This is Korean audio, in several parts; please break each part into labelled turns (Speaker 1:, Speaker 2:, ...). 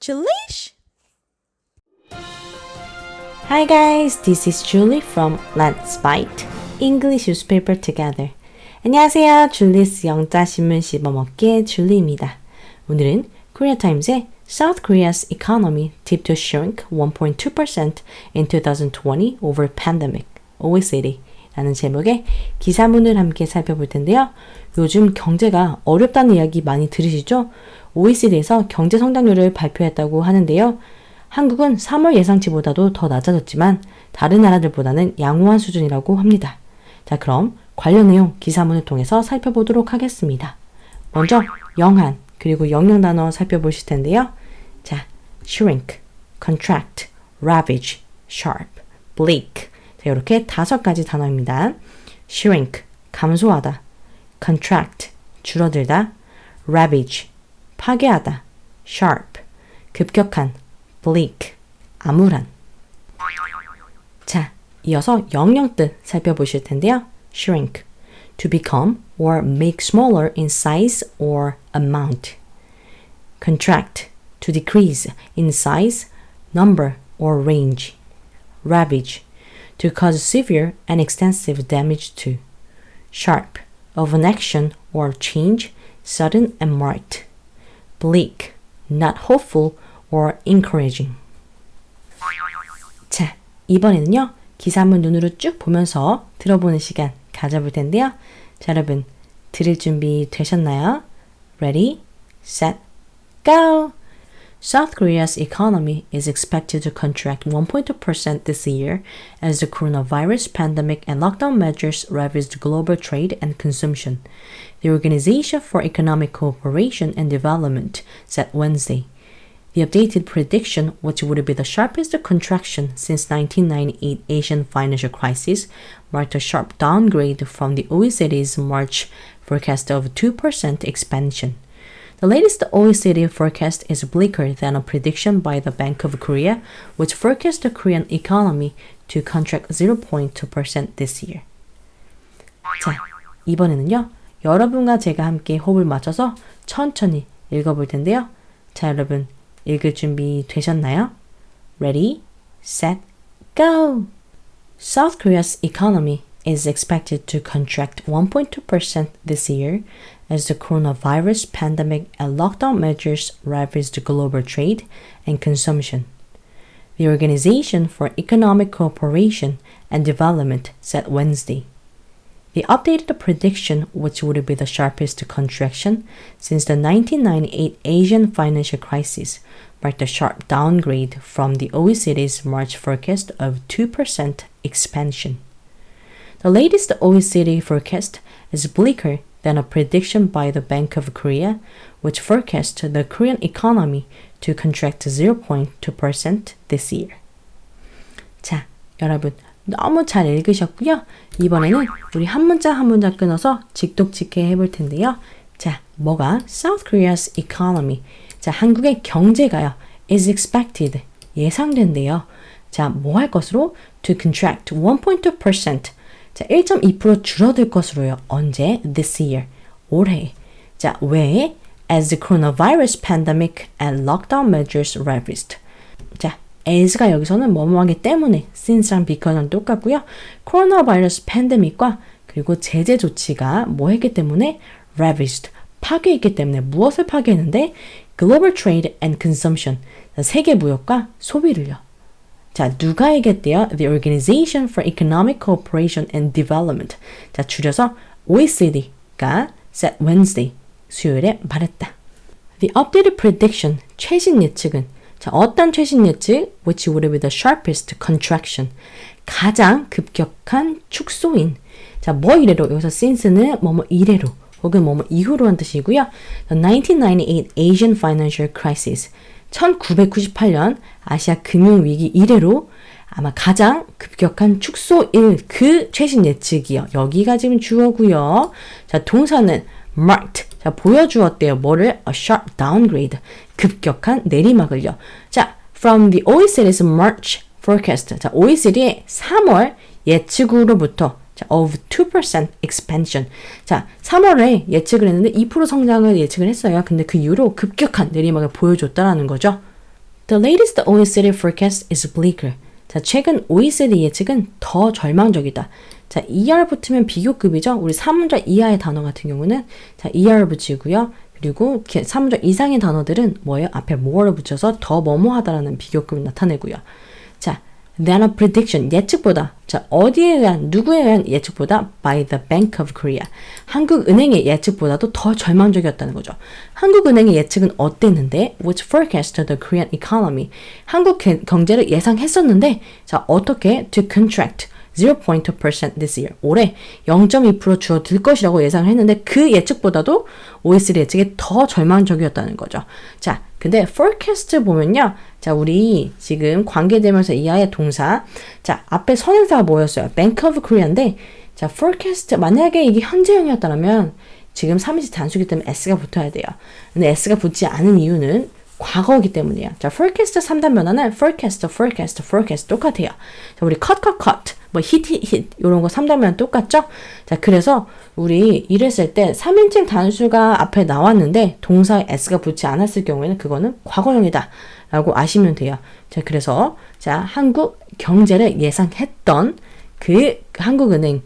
Speaker 1: Julish!
Speaker 2: Hi guys, this is Julie from Let's Bite English Newspaper Together. 안녕하세요. 줄리스 영자 신문 씹어먹기의 줄리입니다. 오늘은 Korea Times의 South Korea's economy tipped to shrink 1.2% in 2020 over pandemic, OECD 라는 제목의 기사문을 함께 살펴볼 텐데요. 요즘 경제가 어렵다는 이야기 많이 들으시죠? OECD에서 경제 성장률을 발표했다고 하는데요. 한국은 3월 예상치보다도 더 낮아졌지만 다른 나라들보다는 양호한 수준이라고 합니다. 자, 그럼 관련 내용 기사문을 통해서 살펴보도록 하겠습니다. 먼저 영한 그리고 영영 단어 살펴보실 텐데요. 자, shrink, contract, ravage, sharp, bleak. 자, 이렇게 다섯 가지 단어입니다. shrink, 감소하다. contract, 줄어들다. ravage, 파괴하다. sharp, 급격한. bleak, 암울한. 자, 이어서 영영 뜻 살펴보실 텐데요. shrink, to become or make smaller in size or amount. contract, to decrease in size, number, or range. ravage, to cause severe and extensive damage to. sharp, of an action or change, sudden and marked. bleak, not hopeful or encouraging. 자, 이번에는요, 기사문 눈으로 쭉 보면서 들어보는 시간 가져볼 텐데요. 자, 여러분, 들을 준비 되셨나요? Ready, set, go! South Korea's economy is expected to contract 1.2% this year as the coronavirus pandemic and lockdown measures ravaged global trade and consumption. The Organization for Economic Cooperation and Development said Wednesday. The updated prediction, which would be the sharpest contraction since 1998 Asian financial crisis, marked a sharp downgrade from the OECD's March forecast of 2% expansion. The latest OECD forecast is bleaker than a prediction by the Bank of Korea, which forecast the Korean economy to contract 0.2% this year. 자, 이번에는요. 여러분과 제가 함께 호흡을 맞춰서 천천히 읽어볼 텐데요. 자, 여러분 읽을 준비 되셨나요? Ready, set, go! South Korea's economy is expected to contract 1.2% this year as the coronavirus pandemic and lockdown measures ravaged global trade and consumption. The Organization for Economic Cooperation and Development said Wednesday. The updated the prediction, which would be the sharpest contraction since the 1998 Asian financial crisis, marked a sharp downgrade from the OECD's March forecast of 2% expansion. The latest OECD forecast is bleaker than a prediction by the Bank of Korea, which forecast the Korean economy to contract 0.2% this year. 자, 여러분 너무 잘 읽으셨고요. 이번에는 우리 한 문자 한 문자 끊어서 직독직해 해볼 텐데요. 자, 뭐가 South Korea's economy. 자, 한국의 경제가요. is expected. 예상된대요. 자, 뭐 할 것으로? to contract 1.2%. 자, 1.2% 줄어들 것으로요. 언제? this year. 올해. 자, 왜? as the coronavirus pandemic and lockdown measures ravaged. 자, as가 여기서는 뭐뭐하기 때문에 since랑 because랑 똑같고요. 바이러스 팬데믹과 그리고 제재 조치가 뭐 했기 때문에 ravaged 파괴했기 때문에 무엇을 파괴했는데 global trade and consumption 세계 무역과 소비를요. 자, 누가 얘기했대요? The Organization for Economic Cooperation and Development. 자, 줄여서 OECD가 said Wednesday, 수요일에 말했다. The updated prediction, 최신 예측은 자, 어떤 최신 예측? Which would be the sharpest contraction. 가장 급격한 축소인. 자, 뭐 이래로? 여기서 since는 뭐뭐 이래로 혹은 뭐뭐 이후로 한 뜻이고요. The 1998 Asian Financial Crisis. 1998년 아시아 금융위기 이래로 아마 가장 급격한 축소일 그 최신 예측이요. 여기가 지금 주어고요. 자, 동사는 marked. 자, 보여주었대요. 뭐를? A sharp downgrade. 급격한 내리막을요. 자, from the OECD's March forecast. 자, OECD의 3월 예측으로부터 자, of 2% expansion. 자, 3월에 예측을 했는데 2% 성장을 예측을 했어요. 근데 그 이후로 급격한 내리막을 보여줬다라는 거죠. The latest OECD forecast is bleaker. 자, 최근 OECD 예측은 더 절망적이다. 자, ER 붙으면 비교급이죠. 우리 3문자 이하의 단어 같은 경우는 자, ER 붙이고요. 그리고 3문자 이상의 단어들은 뭐예요? 앞에 more를 붙여서 더 뭐뭐하다라는 비교급을 나타내고요. 자, than a prediction 예측보다 자 어디에 의한 누구에 의한 예측보다 by the Bank of Korea 한국은행의 예측보다도 더 절망적이었다는 거죠. 한국은행의 예측은 어땠는데 which forecast the Korean economy 한국 경제를 예상했었는데 자 어떻게 to contract 0.2% this year. 올해 0.2% 줄어들 것이라고 예상을 했는데 그 예측보다도 OECD 예측이 더 절망적이었다는 거죠. 자, 근데 forecast 보면요. 자, 우리 지금 관계되면서 이하의 동사. 자, 앞에 선행사가 뭐였어요? Bank of Korea인데 자, forecast 만약에 이게 현재형이었다면 지금 3인칭 단수기 때문에 s가 붙어야 돼요. 근데 s가 붙지 않은 이유는 과거이기 때문이에요. 자, forecast 3단 변화는 forecast, forecast, forecast 똑같아요. 자, 우리 cut, cut, cut, 뭐 hit, hit 이런 거 3단 변화 똑같죠? 자, 그래서 우리 이랬을 때 3인칭 단수가 앞에 나왔는데 동사에 s가 붙지 않았을 경우에는 그거는 과거형이다. 라고 아시면 돼요. 자, 그래서 자, 한국 경제를 예상했던 그 한국은행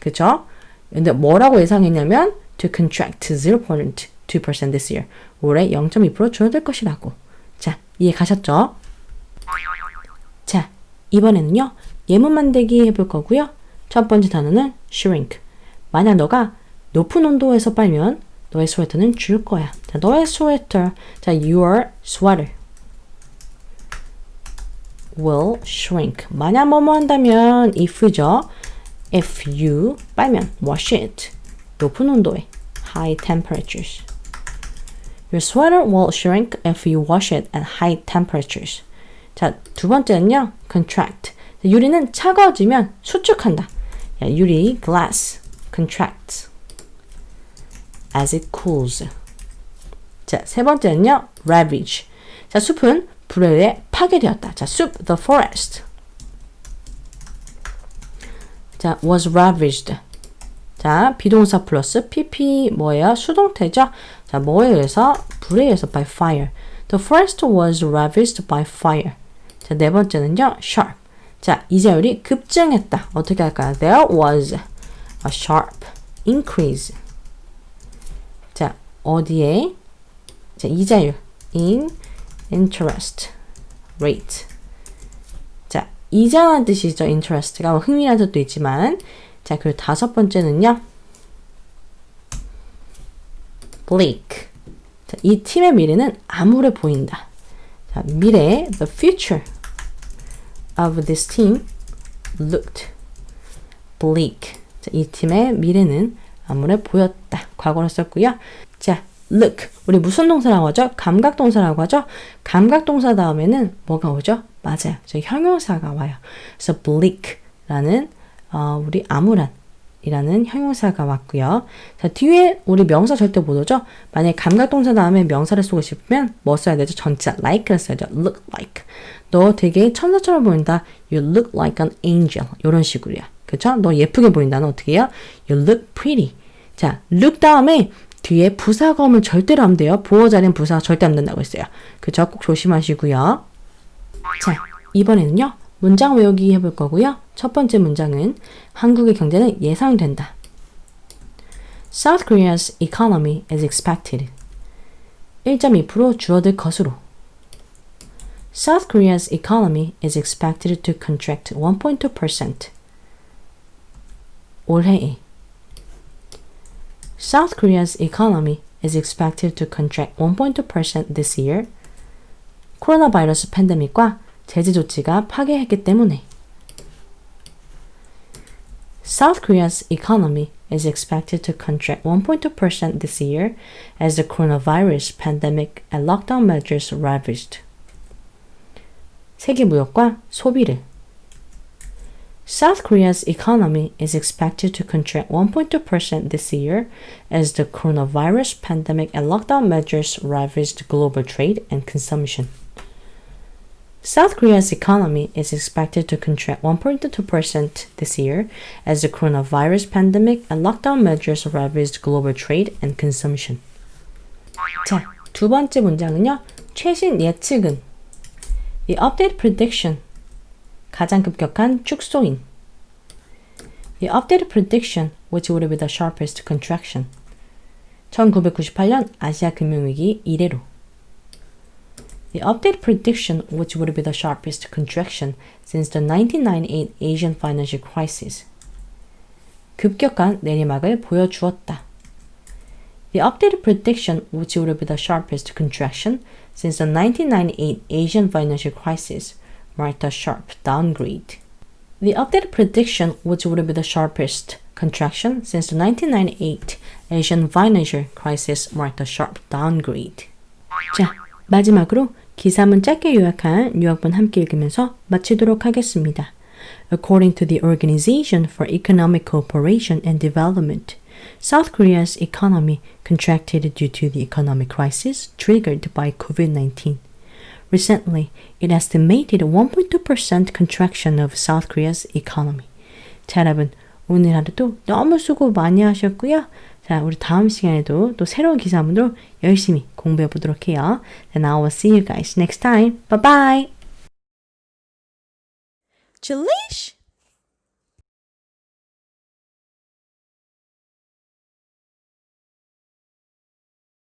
Speaker 2: 그죠? 근데 뭐라고 예상했냐면 to contract 0.2% this year. 올해 0.2% 줄어들 것이라고. 자, 이해 가셨죠? 자, 이번에는요. 예문 만들기 해볼 거고요. 첫 번째 단어는 shrink. 만약 너가 높은 온도에서 빨면 너의 스웨터는 줄 거야. 자, 너의 스웨터. 자, your sweater will shrink. 만약 뭐뭐 한다면 if죠. If you 빨면 wash it. 높은 온도에 high temperatures. Your sweater will shrink if you wash it at high temperatures. 자, 두 번째는요. contract. 유리는 차가워지면 수축한다. 야, 유리 glass contracts as it cools. 자, 세 번째는요. ravage. 자, 숲은 불에 의해 파괴되었다. 자, 숲 the forest. 자, was ravaged. 자, 비동사 플러스 pp 뭐예요? 수동태죠? 자, 뭐에 의해서? 불에 의해서 by fire. The forest was ravaged by fire. 자, 네 번째는요. sharp. 자, 이자율이 급증했다. 어떻게 할까요? There was a sharp increase. 자, 어디에? 자, 이자율 in interest rate. 자, 이자라는 뜻이죠. interest가 뭐 흥미라는 뜻도 있지만 자, 그리고 다섯 번째는요. bleak. 자, 이 팀의 미래는 암울해 보인다. 자, 미래, the future of this team looked bleak. 자, 이 팀의 미래는 암울해 보였다. 과거로 썼고요. 자, look. 우리 무슨 동사라고 하죠? 감각 동사라고 하죠? 감각 동사 다음에는 뭐가 오죠? 맞아요. 저 형용사가 와요. 그래서 bleak라는 어, 우리 암울한 이라는 형용사가 왔고요. 자, 뒤에 우리 명사 절대 못 오죠? 만약에 감각동사 다음에 명사를 쓰고 싶으면 뭐 써야 되죠? 전치사 like를 써야죠. look like. 너 되게 천사처럼 보인다. You look like an angel. 이런 식으로요. 그쵸? 너 예쁘게 보인다. 는 어떻게 해요? You look pretty. 자, look 다음에 뒤에 오면 절대로 안 돼요. 보어 자리는 부사가 절대 안 된다고 했어요. 그쵸? 꼭 조심하시고요. 자, 이번에는요. 문장 외우기 해볼 거고요. 첫 번째 문장은 한국의 경제는 예상된다. South Korea's economy is expected. 1.2% 줄어들 것으로. South Korea's economy is expected to contract 1.2%. 올해에. South Korea's economy is expected to contract 1.2% this year. 코로나 바이러스 팬데믹과 제재 조치가 파괴했기 때문에 South Korea's economy is expected to contract 1.2% this year as the coronavirus pandemic and lockdown measures ravaged. 세계 무역과 소비를 South Korea's economy is expected to contract 1.2% this year as the coronavirus pandemic and lockdown measures ravaged global trade and consumption. South Korea's economy is expected to contract 1.2% this year as the coronavirus pandemic and lockdown measures ravaged global trade and consumption. 자, 두 번째 문장은요. 최신 예측은 The updated prediction. 가장 급격한 축소인. The updated prediction which would be the sharpest contraction. 1998년 아시아 금융위기 이래로. The updated prediction which would be the sharpest contraction since the 1998 Asian financial crisis. 급격한 내리막을 보여주었다. The updated prediction which would be the sharpest contraction since the 1998 Asian financial crisis marked a sharp downgrade. The updated prediction which would be the sharpest contraction since the 1998 Asian financial crisis marked a sharp downgrade. 자, 마지막으로 기사문 짧게 요약한 요약본 함께 읽으면서 마치도록 하겠습니다. According to the Organization for Economic Cooperation and Development, South Korea's economy contracted due to the economic crisis triggered by COVID-19. Recently, it estimated a 1.2% contraction of South Korea's economy. 자, 여러분, 오늘 하루도 너무 수고 많이 하셨고요. 자, 우리 다음 시간에도 또 새로운 기사문으로 열심히 공부해 보도록 해요. Then I will see you guys next time. Bye bye!
Speaker 1: Jalish!